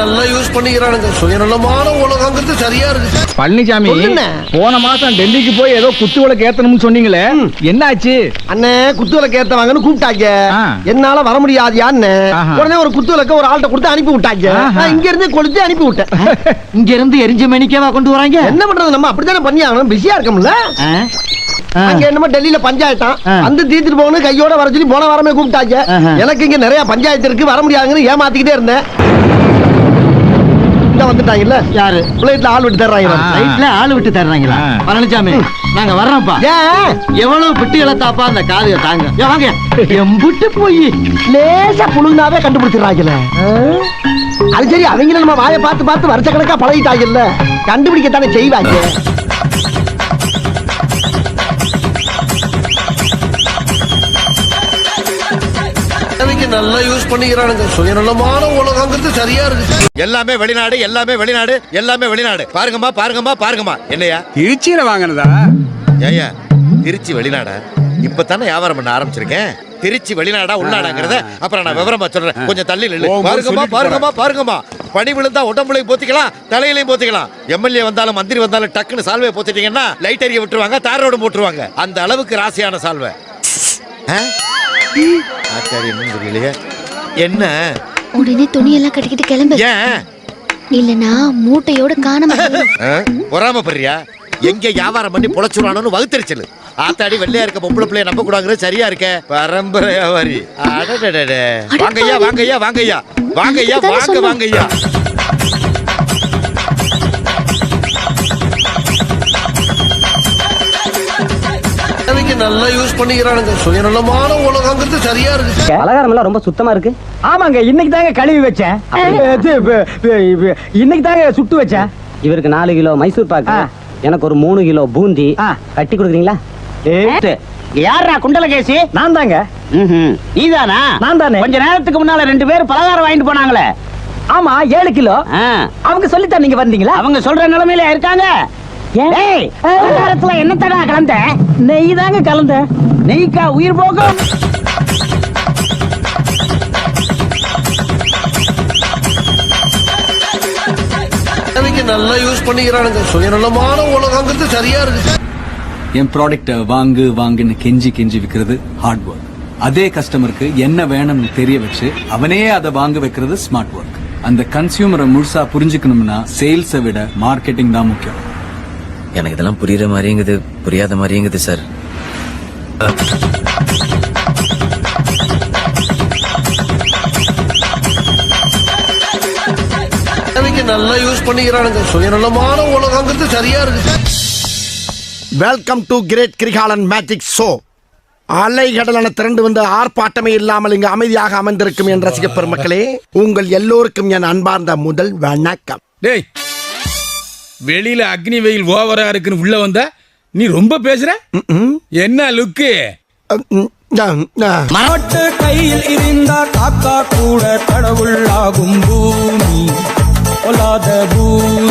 நல்லா யூஸ் பண்ணிக்கிறானுங்க. சுயநலமான உலகங்கிறது சரியா இருக்கு. பழனிசாமி. போன மாசம் டெல்லிக்கு போய் ஏதோ குத்து விளக்கு ஏத்தணும்னு சொன்னீங்களே என்னாச்சு? அண்ணே குத்து விளக்கு ஏத்தவாங்கன்னு கூப்பிட்டாங்க. என்னால வர முடியாதியான்னு. உடனே ஒரு குத்து விளக்க ஒரு ஆள்கிட்ட கொடுத்து அனுப்பி விட்டாங்க. நான் இங்க இருந்து கொளுத்தி அனுப்பி விட்டேன். இங்க இருந்து எரிஞ்ச மணிக்கவா கொண்டு வராங்க? என்ன பண்றது? நம்ம அப்படித்தானே பண்ணி ஆகணும்? பிஸியா இருக்கோம்ல. அங்க என்னமோ டெல்லியில பஞ்சாயத்தான். ஆ. வந்து தீர்த்துட்டு போகணும் கையோட வர சொல்லி போன வாரமே கூப்பிட்டாங்க. எனக்கு இங்க நிறைய பஞ்சாயத்து இருக்கு. வர முடியாதுன்னு ஏமாத்திக்கிட்டே இருந்தேன். வந்துட்டாங்கல்ல? யாரு? பிளேட்ல ஆள் விட்டு தர்றாங்க ஆளு விட்டு தர்றாங்களா. பழனிசாமி நாங்க வர்றோம்ப்பா. ஏன் எவ்வளவு பிட்டு இழத்தாப்பா அந்த காதுக தாங்க. வாங்க. எம்புட்டு போய். லேசா புழுந்தாவே கண்டுபிடிச்சிடுறாங்கல்ல அது சரி அவங்க நம்ம வாயை பார்த்து பார்த்து வருஷ கணக்கா பழகிட்டாங்கல்ல. கண்டுபிடிக்கத்தானே செய்வாங்க. நல்லா யூஸ் பண்ணிக்கிறானுங்க. சுயநலமான உலகங்கிறது சரியா இருக்கு. எல்லாமே வெளிநாடு எல்லாமே வெளிநாடு எல்லாமே வெளிநாடு. பாருங்கம்மா பாருங்கம்மா பாருங்கம்மா. என்னையா? திருச்சியில வாங்கினதா? ஏயா திருச்சி வெளிநாடா? இப்பதானே வியாபாரம் பண்ண ஆரம்பிச்சிருக்கேன். திருச்சி வெளிநாடா உள்நாடாங்கிறத அப்புறம் நான் விவரமா சொல்றேன். கொஞ்சம் தள்ளி நில்லு. பாருங்கம்மா பாருங்கம்மா பாருங்கம்மா. பனி விழுந்தா உடம்புலையும் போத்திக்கலாம் தலையிலையும் போத்திக்கலாம். எம்எல்ஏ வந்தாலும் மந்திரி வந்தாலும் டக்குன்னு சால்வை போத்திட்டீங்கன்னா லைட் எரிய விட்டுருவாங்க தார் ரோடு போட்டுருவாங்க. அந்த அளவுக்கு ராசியான சால்வை? ஆச்சாரி என்னன்னு தெரியலையே என்ன? உடனே துணியெல்லாம் கட்டிக்கிட்டு கிளம்பு. ஏன்? இல்லனா மூட்டையோட காணாம போயிடும். ஆ? பொறாமப்படுறியா? எங்க வியாபாரம் பண்ணி பொழைச்சுடானு வகுத்தறிச்சல் ஆத்தாடி வெள்ளையா இருக்க பொம்பளை பிள்ளைய நம்ப கூடாங்கிறது சரியா இருக்க. பரம்பரை வியாபாரி. வாங்கய்யா வாங்கய்யா வாங்கய்யா. வாங்கய்யா வாங்க வாங்கய்யா. நல்லா யூஸ் பண்ணிக்கிறானுங்க. சுயநலமான உலகங்கிறது சரியா இருக்கு. பலகாரம் எல்லாம் ரொம்ப சுத்தமா இருக்கு. ஆமாங்க இன்னைக்கு தாங்க கழுவி வச்சேன். இன்னைக்கு தாங்க சுட்டு வச்சேன். இவருக்கு நாலு கிலோ மைசூர் பாக்கு. எனக்கு ஒரு மூணு கிலோ பூந்தி. ஆ. கட்டி கொடுக்குறீங்களா? யாரா குண்டலகேசி? நான் தாங்க. நீதானா? நான் தானே. கொஞ்ச நேரத்துக்கு முன்னால ரெண்டு பேரும் பலகாரம் வாங்கிட்டு போனாங்களே. ஆமா ஏழு கிலோ. ஆ. அவங்க சொல்லித்தான் நீங்க வந்தீங்களா? அவங்க சொல்ற நிலைமையில இருக்காங்க. என்ன தடா கலந்த? நெய் தாங்க கலந்த. நெய்க்கா உயிர் போகும். நல்லா யூஸ் பண்ணிக்கிறானுங்க. சுயநலமான உலகங்கிறது சரியா இருக்கு. என் ப்ராடக்ட வாங்கு வாங்குன்னு கெஞ்சி கெஞ்சி விக்கிறது ஹார்ட் ஒர்க் அதே கஸ்டமருக்கு என்ன வேணும்னு தெரிய வச்சு அவனே அதை வாங்க வைக்கிறது ஸ்மார்ட் ஒர்க் அந்த கன்சியூமரை முழுசா புரிஞ்சுக்கணும்னா சேல்ஸை விட மார்க்கெட்டிங் தான் முக்கியம். எனக்கு இதெல்லாம் புரியுற மாதிரிங்குது புரியாத மாதிரிங்குது சார் நல்லா யூஸ் பண்ணிக்கிறானுங்க. சுயநலமான உலகங்கிறது சரியா இருக்கு. Welcome to great Kirikalan magic show அலைகடலான திரண்டு வந்து ஆர்ப்பாட்டமே இல்லாமல் இங்கு அமைதியாக அமர்ந்திருக்கும் என் ரசிக பெருமக்களே உங்கள் எல்லோருக்கும் என் அன்பார்ந்த முதல் வணக்கம். டேய் வெளியில அக்னி வெயில் ஓவரா இருக்குன்னு உள்ள வந்தா நீ ரொம்ப பேசுற? என்ன லுக்கு? மரட்டு கையில் இருந்தா காக்கா கூட கடவுள் ஆகும் பூமி பொல்லாத பூமி.